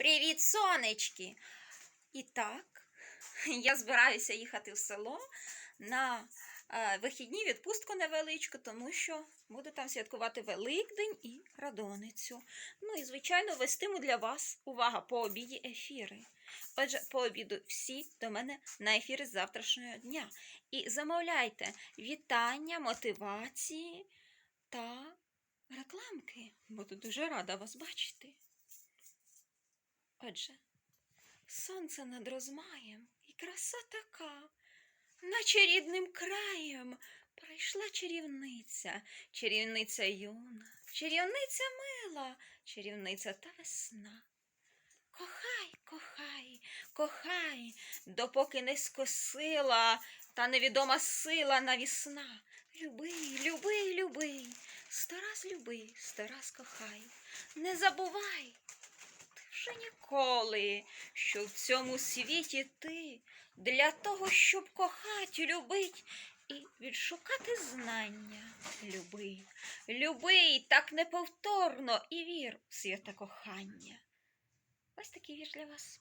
Привіт, сонечки! І так, я збираюся їхати в село на е, вихідні відпустку невеличку, тому що буду там святкувати Великдень і Радоницю. Ну і, звичайно, вестиму для вас увага по обіді ефіри. Отже, по обіду всі до мене на ефіри з завтрашнього дня. І замовляйте вітання, мотивації та рекламки. Буду дуже рада вас бачити. Отже, сонце над розмаєм, і краса така, наче рідним краєм прийшла чарівниця, чарівниця юна, чарівниця мила, чарівниця та весна. Кохай, кохай, кохай, допоки не скосила та невідома сила навісна. Люби, люби, люби, сто раз люби, сто раз кохай, не забувай вже ніколи, що в цьому світі ти для того, щоб кохати, любить і відшукати знання. Люби, люби так неповторно і вір у святе кохання. Ось такий вірш для вас.